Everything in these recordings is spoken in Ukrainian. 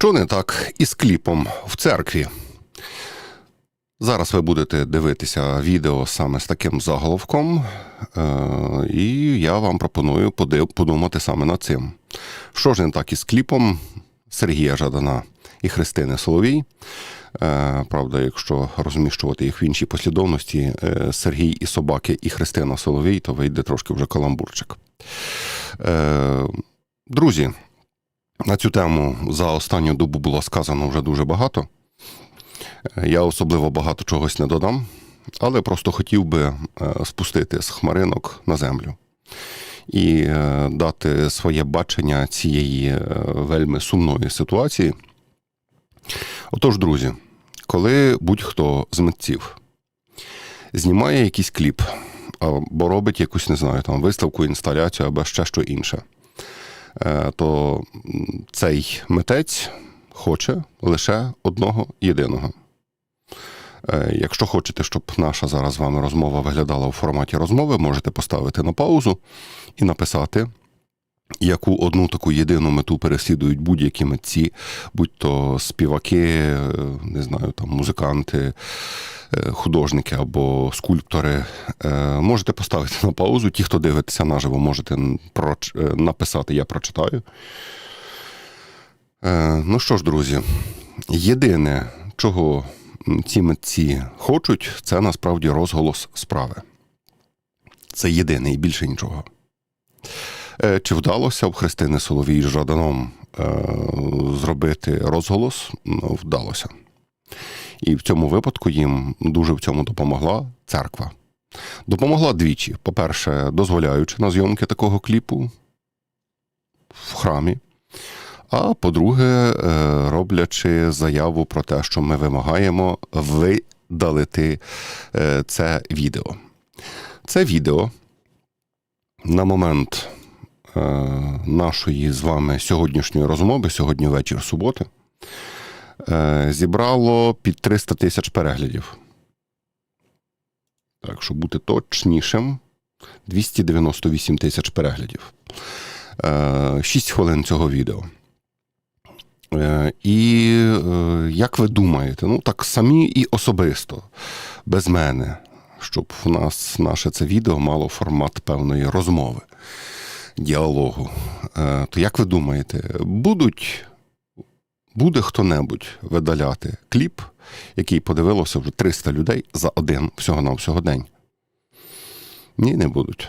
Що не так із кліпом в церкві? Зараз ви будете дивитися відео саме з таким заголовком, е, і я вам пропоную подумати саме над цим. Що ж не так із кліпом Сергія Жадана і Христини Соловій? Е, Правда, якщо розміщувати їх в іншій послідовності, е, Сергій і собаки і Христина Соловій, то вийде трошки вже каламбурчик. Друзі, на цю тему за останню добу було сказано вже дуже багато. Е, Я особливо багато чогось не додам, але просто хотів би е, спустити з хмаринок на землю і е, дати своє бачення цієї вельми сумної ситуації. Отож, друзі, коли будь-хто з митців знімає якийсь кліп або робить якусь, не знаю, там виставку, інсталяцію або ще що інше, то цей митець хоче лише одного єдиного. Е, Якщо хочете, щоб наша зараз з вами розмова виглядала у форматі розмови, можете поставити на паузу і написати, яку одну таку єдину мету переслідують будь-які митці, будь то співаки, е, не знаю, там музиканти, е, художники або скульптори. Е, Можете поставити на паузу. Ті, хто дивиться наживо, можете проч- написати, я прочитаю. Ну що ж, друзі, єдине, чого ці митці хочуть, це насправді розголос справи. Це єдине і більше нічого. Е, Чи вдалося в Христини Соловій Жаданом е, зробити розголос? Ну, вдалося. І в цьому випадку їм дуже в цьому допомогла церква. Допомогла двічі. По-перше, дозволяючи на зйомки такого кліпу в храмі. А по-друге, е, роблячи заяву про те, що ми вимагаємо видалити це відео. Це відео на момент нашої з вами сьогоднішньої розмови, сьогодні вечір суботи, е, зібрало під 300 тисяч переглядів. Так, щоб бути точнішим, 298 тисяч переглядів. 6 хвилин цього відео. Е, І е, як ви думаєте, ну так самі і особисто, без мене, щоб в нас наше це відео мало формат певної розмови, діалогу. Е, То як ви думаєте, будуть, буде хто-небудь видаляти кліп, який подивилося вже 300 людей за один всього-навсього день? Ні, не будуть.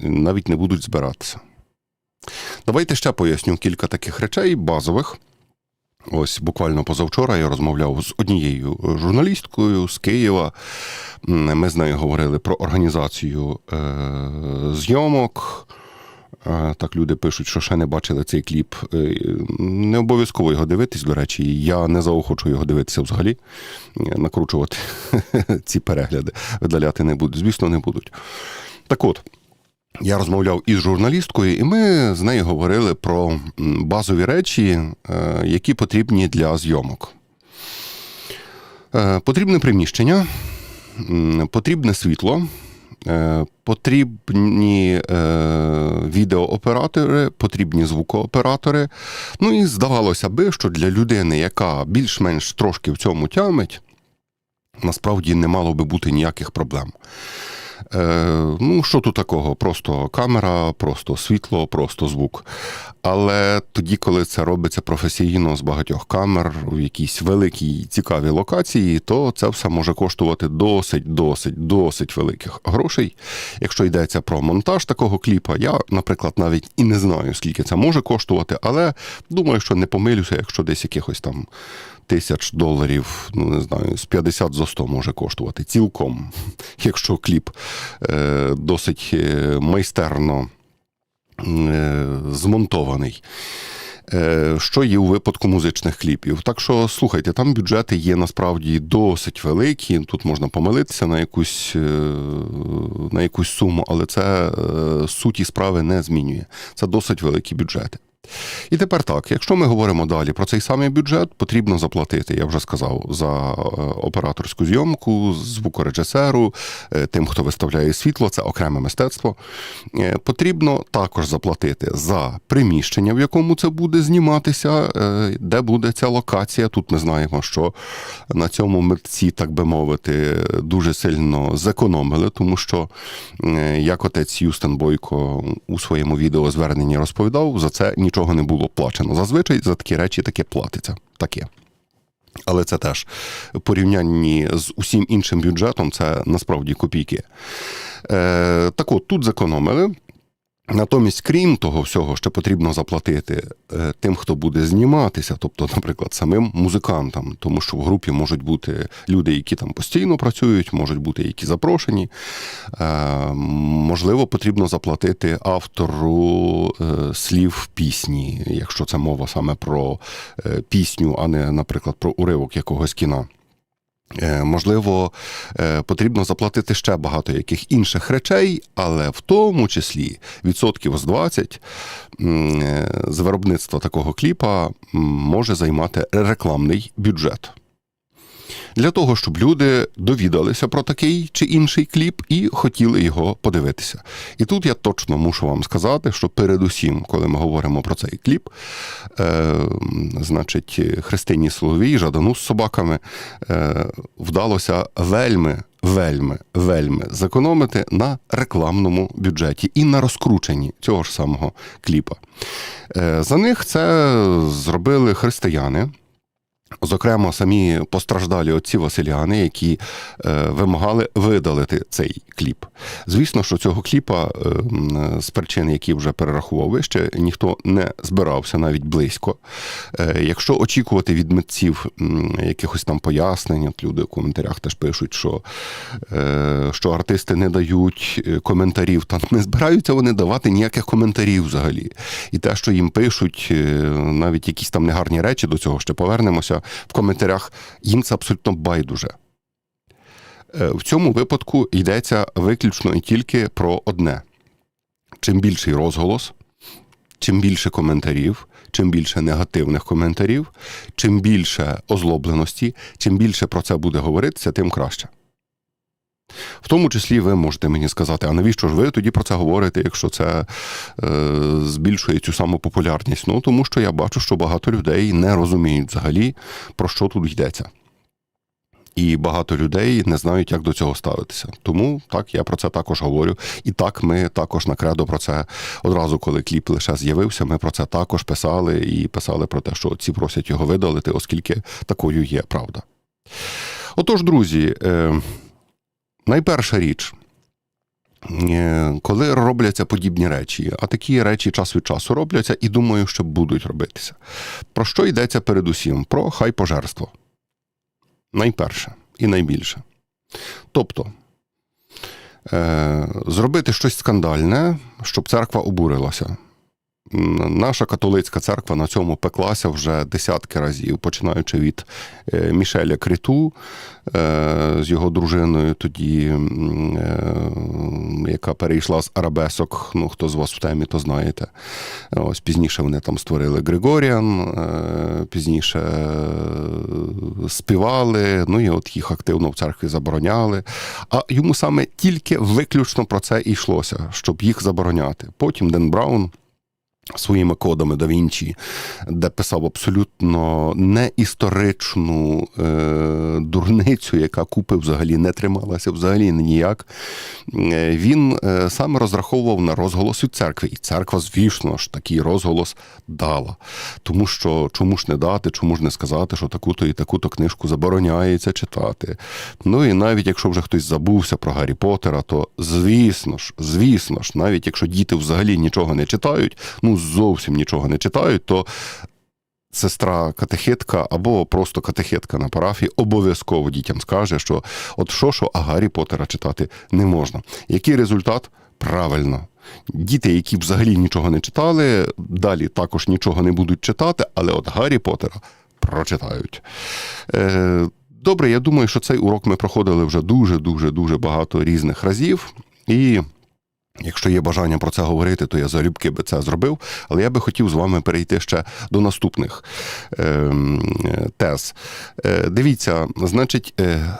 Навіть не будуть збиратися. Давайте ще поясню кілька таких речей базових. Ось буквально позавчора я розмовляв з однією журналісткою з Києва. Ми з нею говорили про організацію е, зйомок. Е, Так, люди пишуть, що ще не бачили цей кліп. Е, Не обов'язково його дивитись, до речі, я не заохочу його дивитися взагалі, е, накручувати ці перегляди, видаляти не будуть. Звісно, не будуть. Так от, я розмовляв із журналісткою, і ми з нею говорили про базові речі, е, які потрібні для зйомок. Е, Потрібне приміщення, потрібне світло, е, потрібні відеооператори, потрібні звукооператори. Ну і здавалося би, що для людини, яка більш-менш трошки в цьому тямить, насправді не мало би бути ніяких проблем. Е, ну, що тут такого? Просто камера, просто світло, просто звук. Але тоді, коли це робиться професійно з багатьох камер в якійсь великій цікавій локації, то це все може коштувати досить, досить, досить великих грошей. Якщо йдеться про монтаж такого кліпа, я, наприклад, навіть і не знаю, скільки це може коштувати, але думаю, що не помилюся, якщо десь якихось там тисяч доларів, ну не знаю, з 50 за 100 може коштувати цілком, якщо кліп е, досить е, майстерно е, змонтований. Що є у випадку музичних кліпів? Так що слухайте, там бюджети є насправді досить великі. Тут можна помилитися на якусь, на якусь суму, але це суті справи не змінює. Це досить великі бюджети. І тепер так, якщо ми говоримо далі про цей самий бюджет, потрібно заплатити, я вже сказав, за е, операторську зйомку, звукорежисеру, е, тим, хто виставляє світло, це окреме мистецтво. Е, Потрібно також заплатити за приміщення, в якому це буде зніматися, де буде ця локація. Тут ми знаємо, що на цьому митці, так би мовити, дуже сильно зекономили, тому що, як отець Юстен Бойко у своєму відеозверненні розповідав, за це нічого не було плачено. Зазвичай за такі речі таке платиться. Таке. Але це теж в порівнянні з усім іншим бюджетом, це насправді копійки. Е, так от, тут зекономили. Натомість, крім того всього, що потрібно заплатити е, тим, хто буде зніматися, тобто, наприклад, самим музикантам, тому що в групі можуть бути люди, які там постійно працюють, можуть бути які запрошені. Е, Можливо, потрібно заплатити автору е, слів пісні, якщо це мова саме про пісню, а не, наприклад, про уривок якогось кіна. Е, Можливо, е, потрібно заплатити ще багато яких інших речей, але в тому числі відсотків з 20 е, з виробництва такого кліпа може займати рекламний бюджет. Для того, щоб люди довідалися про такий чи інший кліп і хотіли його подивитися. І тут я точно мушу вам сказати, що передусім, коли ми говоримо про цей кліп, е, значить, Христині Соловій, Жадану з собаками, е, вдалося вельми, вельми, вельми зекономити на рекламному бюджеті і на розкрученні цього ж самого кліпа. Е, за них це зробили християни. Зокрема, самі постраждалі отці Василяни, які е, вимагали видалити цей кліп. Звісно, що цього кліпа е, з причин, які вже перерахував вище, ніхто не збирався навіть близько. Е, якщо очікувати від митців м, якихось там пояснень, от люди в коментарях теж пишуть, що, е, що артисти не дають е, коментарів, та не збираються вони давати ніяких коментарів взагалі. І те, що їм пишуть, е, навіть якісь там негарні речі, до цього ще повернемося в коментарях, їм це абсолютно байдуже. Е, В цьому випадку йдеться виключно і тільки про одне: чим більший розголос, чим більше коментарів, чим більше негативних коментарів, чим більше озлобленості, чим більше про це буде говоритися, тим краще. В тому числі ви можете мені сказати, а навіщо ж ви тоді про це говорите, якщо це е, збільшує цю саму популярність? Ну тому що я бачу, що багато людей не розуміють взагалі, про що тут йдеться. І багато людей не знають, як до цього ставитися. Тому так я про це також говорю. І так ми також на кредо про це одразу, коли кліп лише з'явився, ми про це також писали і писали про те, що ці просять його видалити, оскільки такою є правда. Отож, друзі, е, найперша річ. Е, Коли робляться подібні речі, а такі речі час від часу робляться, і думаю, що будуть робитися. Про що йдеться передусім? Про хай пожерство. Найперше і найбільше. Тобто е, зробити щось скандальне, щоб церква обурилася. Наша католицька церква на цьому пеклася вже десятки разів, починаючи від е, Мішеля Криту е, з його дружиною, тоді, е, яка перейшла з арабесок. Ну, хто з вас в темі, то знаєте. Ось пізніше вони там створили Григоріан, пізніше співали, ну і от їх активно в церкві забороняли. А йому саме тільки виключно про це йшлося, щоб їх забороняти. Потім Ден Браун. Своїми кодами да Вінчі, де писав абсолютно неісторичну е, дурницю, яка купи взагалі не трималася взагалі ніяк. Е, він е, саме розраховував на розголос від церкви. І церква, звісно ж, такий розголос дала. Тому що чому ж не дати, чому ж не сказати, що таку-то і таку-то книжку забороняється читати. Ну і навіть якщо вже хтось забувся про Гаррі Поттера, то звісно ж, звісно ж, навіть якщо діти взагалі нічого не читають, ну зовсім нічого не читають, то сестра катехетка або просто катехетка на парафії обов'язково дітям скаже, що от що, що, а Гаррі Поттера читати не можна. Який результат? Правильно. Діти, які взагалі нічого не читали, далі також нічого не будуть читати, але от Гаррі Поттера прочитають. Е, Добре, я думаю, що цей урок ми проходили вже дуже, дуже, дуже багато різних разів. І Якщо є бажання про це говорити, то я залюбки би це зробив. Але я би хотів з вами перейти ще до наступних е, тез. Е, дивіться, значить, е,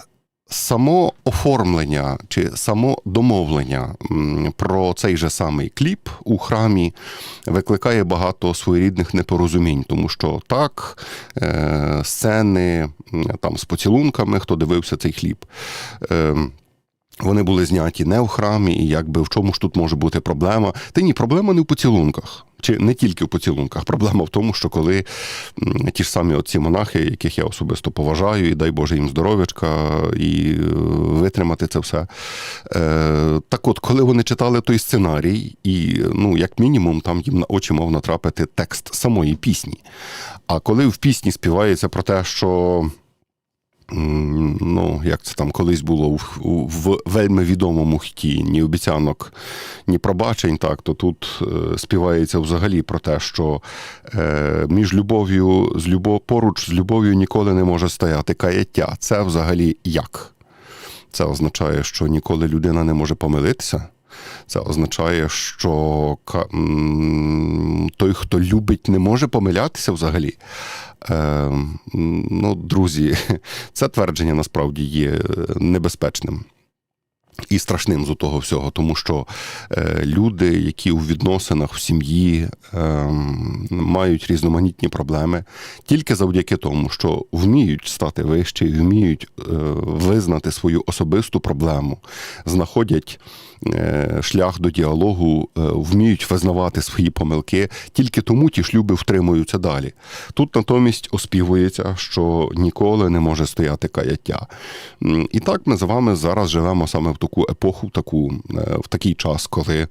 само оформлення чи само домовлення про цей же самий кліп у храмі викликає багато своєрідних непорозумінь, тому що так, е, сцени там з поцілунками, хто дивився цей кліп. Вони були зняті не в храмі, і якби в чому ж тут може бути проблема? Та ні, проблема не в поцілунках. Чи не тільки в поцілунках. Проблема в тому, що коли ті ж самі отці монахи, яких я особисто поважаю, і дай Боже їм здоров'ячка, і е, витримати це все. Е, так от, коли вони читали той сценарій, і ну, як мінімум, там їм на очі мав натрапити текст самої пісні. А коли в пісні співається про те, що. Ну, як це там колись було в, в вельми відомому хті, ні обіцянок, ні пробачень, так, то тут е, співається взагалі про те, що е, між любов'ю з любов, поруч з любов'ю ніколи не може стояти каяття. Це взагалі як? Це означає, що ніколи людина не може помилитися. Це означає, що той, хто любить, не може помилятися взагалі. Е, ну, друзі, це твердження насправді є е, небезпечним. І страшним з того всього, тому що е, люди, які у відносинах в сім'ї е, мають різноманітні проблеми, тільки завдяки тому, що вміють стати вище, вміють е, визнати свою особисту проблему, знаходять шлях до діалогу, е, вміють визнавати свої помилки, тільки тому ті шлюби втримуються далі. Тут натомість оспівується, що ніколи не може стояти каяття. І так ми з вами зараз живемо саме в таку епоху, в таку, е, в такий час, коли.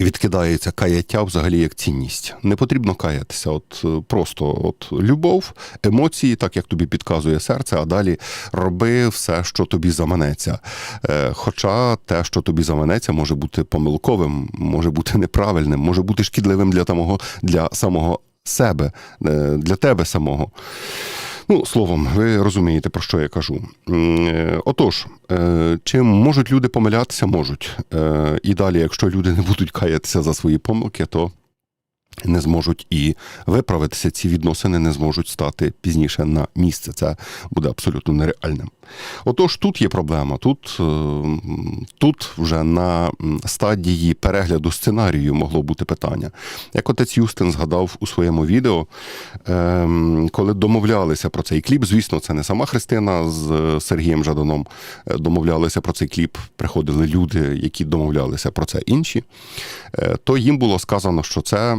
Відкидається каяття взагалі як цінність. Не потрібно каятися. От е, просто от любов, емоції, так як тобі підказує серце, а далі роби все, що тобі заманеться. Е, Хоча те, що тобі заманеться, може бути помилковим, може бути неправильним, може бути шкідливим для самого, для самого себе, е, для тебе самого. Ну, словом, ви розумієте, про що я кажу. Е, Отож, е, чи можуть люди помилятися? Можуть. Е, І далі, якщо люди не будуть каятися за свої помилки, то не зможуть і виправитися. Ці відносини не зможуть стати пізніше на місце. Це буде абсолютно нереальним. Отож, тут є проблема. Тут, е, тут вже на стадії перегляду сценарію могло бути питання. Як отець Юстин згадав у своєму відео, ем, коли домовлялися про цей кліп, звісно, це не сама Христина з е, Сергієм Жаданом е, домовлялися про цей кліп, приходили люди, які домовлялися про це інші, то їм було сказано, що це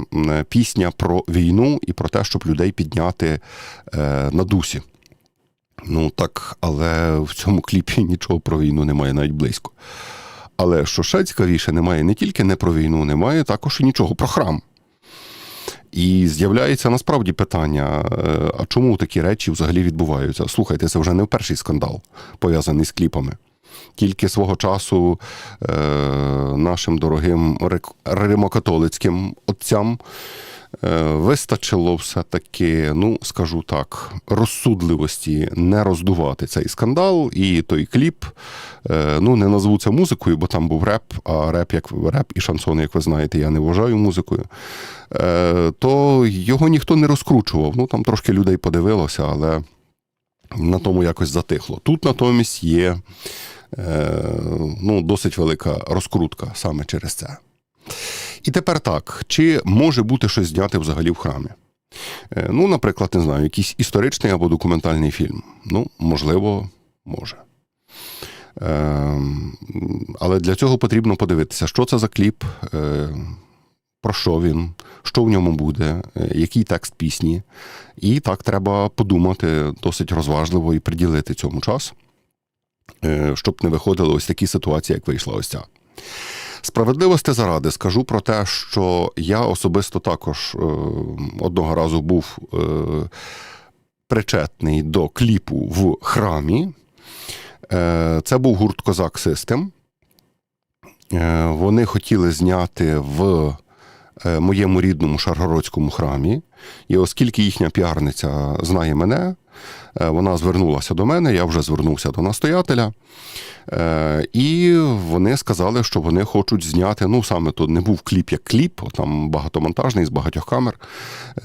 пісня про війну і про те, щоб людей підняти е, на дусі. Ну так, але в цьому кліпі нічого про війну немає навіть близько. Але що ще цікавіше, немає не тільки не про війну, немає також і нічого про храм. І з'являється насправді питання: е, а чому такі речі взагалі відбуваються? Слухайте, це вже не перший скандал, пов'язаний з кліпами. Тільки свого часу е, нашим дорогим римокатолицьким отцям е, вистачило все-таки, ну скажу так, розсудливості не роздувати цей скандал, і той кліп, е, ну не назву це музикою, бо там був реп, а реп, як реп і шансон, як ви знаєте, я не вважаю музикою. Е, То його ніхто не розкручував. Ну там трошки людей подивилося, але на тому якось затихло. Тут натомість є ну, досить велика розкрутка саме через це. І тепер так, чи може бути щось зняте взагалі в храмі? Е, Ну, наприклад, не знаю, якийсь історичний або документальний фільм. Ну, можливо, може. Ем, Але для цього потрібно подивитися, що це за кліп, е, про що він, що в ньому буде, е, який текст пісні. І так треба подумати досить розважливо і приділити цьому час, е, щоб не виходили ось такі ситуації, як вийшла ось ця. Справедливості заради скажу про те, що я особисто також е, одного разу був е, причетний до кліпу в храмі. Е, це був гурт Козак Систем. Е, вони хотіли зняти в е, моєму рідному Шаргородському храмі. І оскільки їхня піарниця знає мене, Е, Вона звернулася до мене, я вже звернувся до настоятеля. Е, І вони сказали, що вони хочуть зняти. Ну, саме тут не був кліп як кліп, там багатомонтажний з багатьох камер.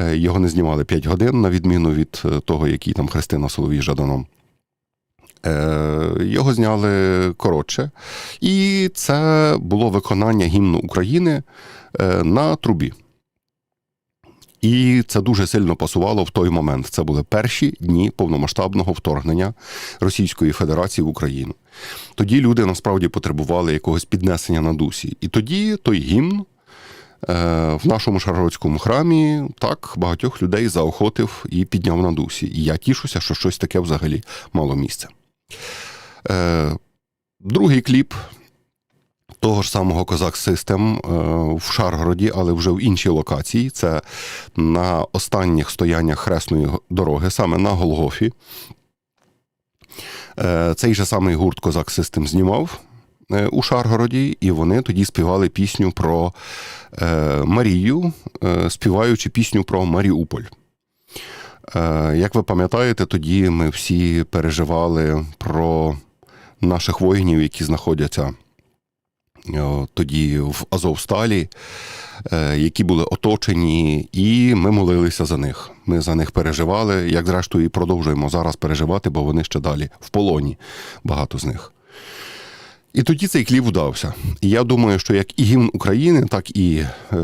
Е, Його не знімали 5 годин, на відміну від е, того, який там Христина Соловій Жаданом. Е, Його зняли коротше. І це було виконання гімну України е, на трубі. І це дуже сильно пасувало в той момент. Це були перші дні повномасштабного вторгнення Російської Федерації в Україну. Тоді люди насправді потребували якогось піднесення на дусі. І тоді той гімн е, в нашому Шаргородському храмі так багатьох людей заохотив і підняв на дусі. І я тішуся, що щось таке взагалі мало місця. Е, Другий кліп того ж самого Козак Систем в Шаргороді, але вже в іншій локації. Це на останніх стояннях хресної дороги, саме на Голгофі. Е, Цей же самий гурт Козак Систем знімав е, у Шаргороді, і вони тоді співали пісню про е, Марію, е, співаючи пісню про Маріуполь. Е, Як ви пам'ятаєте, тоді ми всі переживали про наших воїнів, які знаходяться е, тоді в Азовсталі, е, які були оточені, і ми молилися за них. Ми за них переживали, як зрештою і продовжуємо зараз переживати, бо вони ще далі в полоні, багато з них. І тоді цей кліп вдався. І я думаю, що як і гімн України, так і е,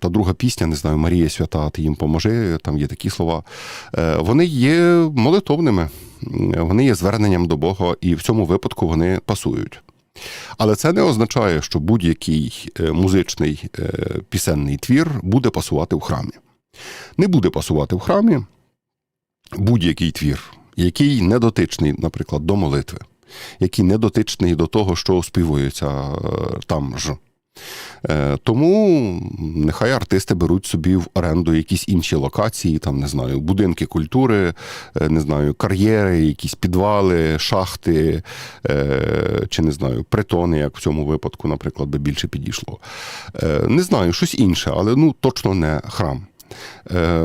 та друга пісня, не знаю, Марія Свята, ти їм поможи, там є такі слова. Е, вони є молитовними, вони є зверненням до Бога, і в цьому випадку вони пасують. Але це не означає, що будь-який е, музичний е, пісенний твір буде пасувати в храмі. Не буде пасувати в храмі будь-який твір, який не дотичний, наприклад, до молитви, який не дотичний до того, що оспівується е, там ж. Е, Тому нехай артисти беруть собі в оренду якісь інші локації, там не знаю, будинки культури, е, не знаю, кар'єри, якісь підвали, шахти, е, чи не знаю, притони, як в цьому випадку, наприклад, би більше підійшло. Не знаю, щось інше, але ну точно не храм.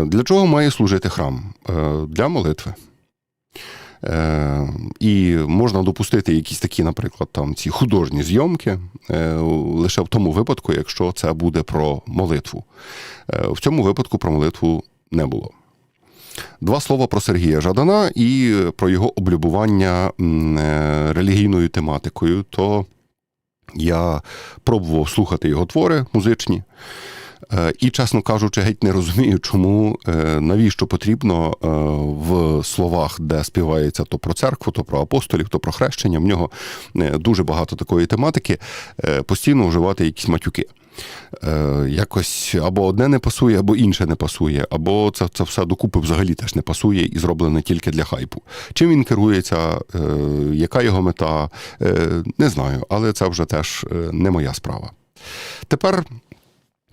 Для чого має служити храм? Для молитви. Е, І можна допустити якісь такі, наприклад, там ці художні зйомки е, лише в тому випадку, якщо це буде про молитву. Е, В цьому випадку про молитву не було. Два слова про Сергія Жадана і про його облюбування е, релігійною тематикою. То я пробував слухати його твори музичні. І, чесно кажучи, геть не розумію, чому е, навіщо потрібно е, в словах, де співається то про церкву, то про апостолів, то про хрещення. В нього е, дуже багато такої тематики, постійно вживати якісь матюки. Якось або одне не пасує, або інше не пасує, або це, це все докупи взагалі теж не пасує і зроблене тільки для хайпу. Чим він керується, яка його мета, не знаю, але це вже теж не моя справа. Тепер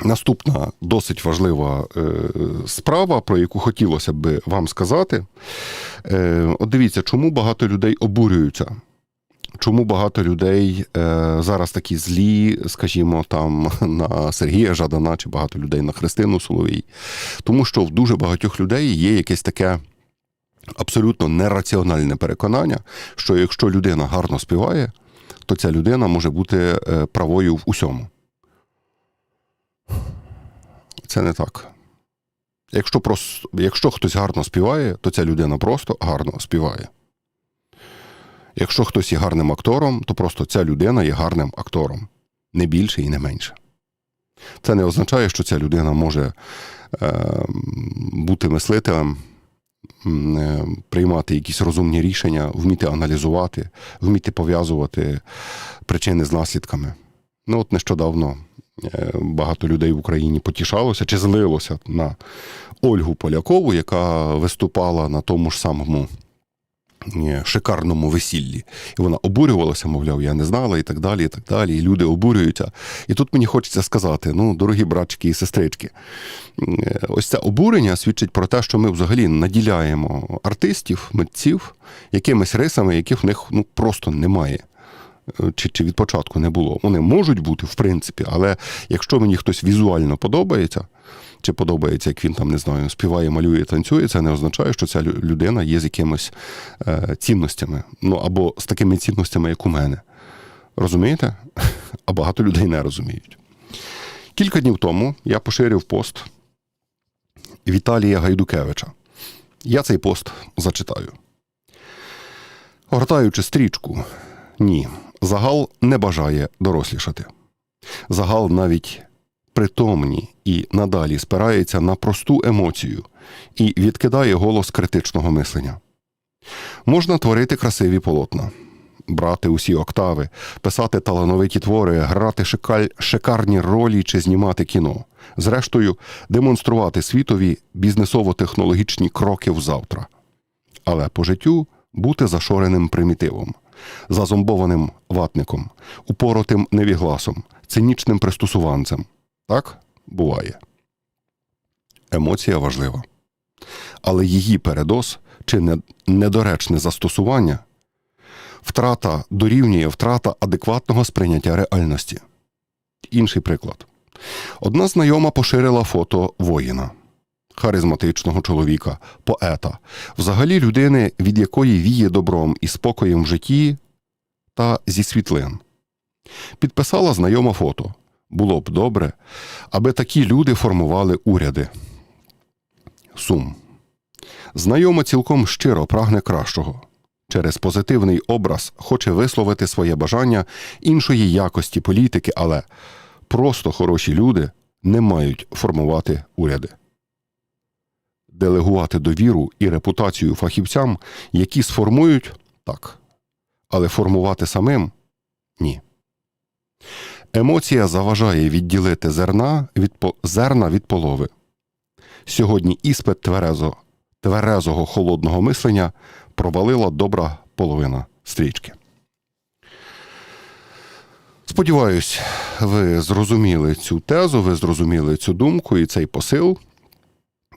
Наступна досить важлива е, справа, про яку хотілося б вам сказати. Е, от дивіться, чому багато людей обурюються. Чому багато людей е, зараз такі злі, скажімо, там на Сергія Жадана чи багато людей на Христину Соловій? Тому що в дуже багатьох людей є якесь таке абсолютно нераціональне переконання, що якщо людина гарно співає, то ця людина може бути правою в усьому. Це не так. Якщо, просто, якщо хтось гарно співає, то ця людина просто гарно співає. Якщо хтось є гарним актором, то просто ця людина є гарним актором. Не більше і не менше. Це не означає, що ця людина може е, бути мислителем, е, приймати якісь розумні рішення, вміти аналізувати, вміти пов'язувати причини з наслідками. Ну, от нещодавно багато людей в Україні потішалося чи злилося на Ольгу Полякову, яка виступала на тому ж самому е, шикарному весіллі. І вона обурювалася, мовляв, я не знала, і так далі, і так далі. І люди обурюються. І тут мені хочеться сказати: ну, дорогі братчики і сестрички, е, ось це обурення свідчить про те, що ми взагалі наділяємо артистів, митців якимись рисами, яких в них ну, просто немає. Е, Чи, чи від початку не було. Вони можуть бути, в принципі, але якщо мені хтось візуально подобається, чи подобається, як він там не знаю, співає, малює, танцює, це не означає, що ця людина є з якимись е, цінностями. Ну або з такими цінностями, як у мене. Розумієте? А багато людей не розуміють. Кілька днів тому я поширив пост Віталія Гайдукевича. Я цей пост зачитаю. Гортаючи стрічку, ні, загал не бажає дорослішати. Загал навіть притомні і надалі спирається на просту емоцію і відкидає голос критичного мислення. Можна творити красиві полотна, брати усі октави, писати талановиті твори, грати шикаль- шикарні ролі чи знімати кіно. Зрештою, демонструвати світові бізнесово-технологічні кроки в завтра. Але по життю бути зашореним примітивом, зазомбованим ватником, упоротим невігласом, цинічним пристосуванцем. Так буває. Емоція важлива. Але її передоз чи недоречне застосування втрата дорівнює втрата адекватного сприйняття реальності. Інший приклад. Одна знайома поширила фото воїна, харизматичного чоловіка, поета, взагалі людини, від якої віє добром і спокоєм в житті та зі світлин. Підписала знайоме фото. Було б добре, аби такі люди формували уряди. Сум. Знайома цілком щиро прагне кращого. Через позитивний образ хоче висловити своє бажання іншої якості політики, але просто хороші люди не мають формувати уряди. Делегувати довіру і репутацію фахівцям, які сформують так, але формувати самим ні. Емоція заважає відділити зерна від, зерна від полови. Сьогодні іспит тверезо, тверезого холодного мислення провалила добра половина стрічки. Сподіваюсь, ви зрозуміли цю тезу, ви зрозуміли цю думку і цей посил.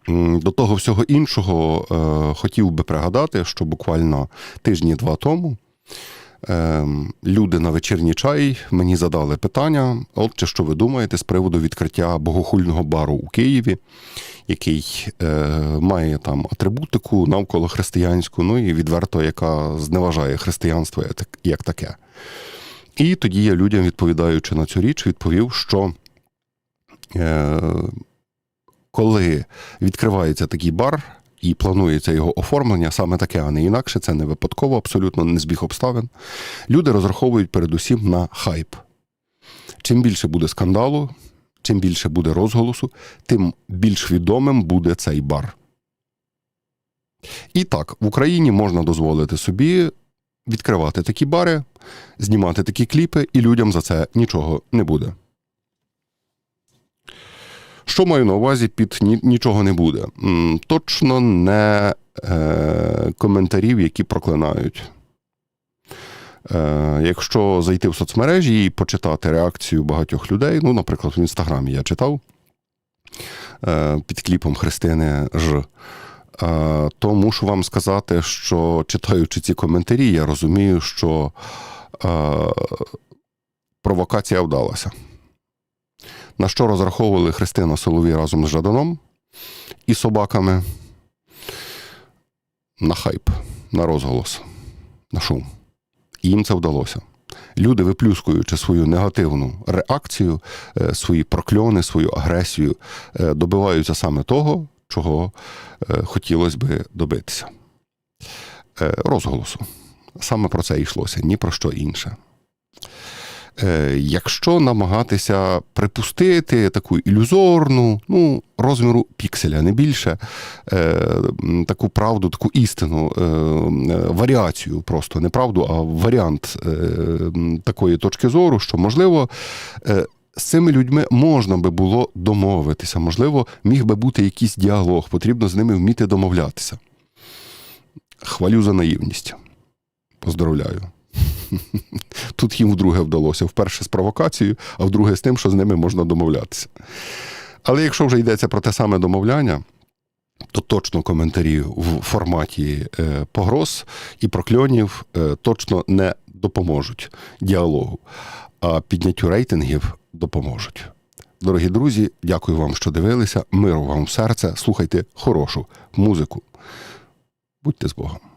До того всього іншого е, хотів би пригадати, що буквально тижні-два тому е, люди на вечірній чай мені задали питання: отже, що ви думаєте з приводу відкриття богохульного бару у Києві, який е, має там атрибутику навколо християнську, ну і відверто, яка зневажає християнство як таке. І тоді я людям, відповідаючи на цю річ, відповів, що е, коли відкривається такий бар і планується його оформлення, саме таке, а не інакше, це не випадково, абсолютно не збіг обставин. Люди розраховують передусім на хайп. Чим більше буде скандалу, чим більше буде розголосу, тим більш відомим буде цей бар. І так, в Україні можна дозволити собі відкривати такі бари, знімати такі кліпи, і людям за це нічого не буде. Що маю на увазі під «ні- нічого не буде? Точно не е, коментарів, які проклинають. Е, якщо зайти в соцмережі і почитати реакцію багатьох людей, ну, наприклад, в інстаграмі я читав е, під кліпом Христини Ж. Е, то мушу вам сказати, що читаючи ці коментарі, я розумію, що е, провокація вдалася. На що розраховували Христина Соловій разом з Жаданом і собаками? На хайп, на розголос, на шум. І їм це вдалося. Люди, виплюскуючи свою негативну реакцію, е, свої прокльони, свою агресію, е, добиваються саме того, чого е, хотілося би добитися. Розголосу. Саме про це йшлося, ні про що інше. Е, Якщо намагатися припустити таку ілюзорну, ну, розміру пікселя, не більше, е, таку правду, таку істину, е, варіацію просто, не правду, а варіант такої точки зору, що, можливо, з цими людьми можна би було домовитися, можливо, міг би бути якийсь діалог, потрібно з ними вміти домовлятися. Хвалю за наївність. Поздравляю. Тут їм вдруге вдалося. Вперше з провокацією, а вдруге з тим, що з ними можна домовлятися. Але якщо вже йдеться про те саме домовляння, то точно коментарі в форматі е, погроз і прокльонів е, точно не допоможуть діалогу, а підняттю рейтингів допоможуть. Дорогі друзі, дякую вам, що дивилися. Миру вам в серце. Слухайте хорошу музику. Будьте з Богом.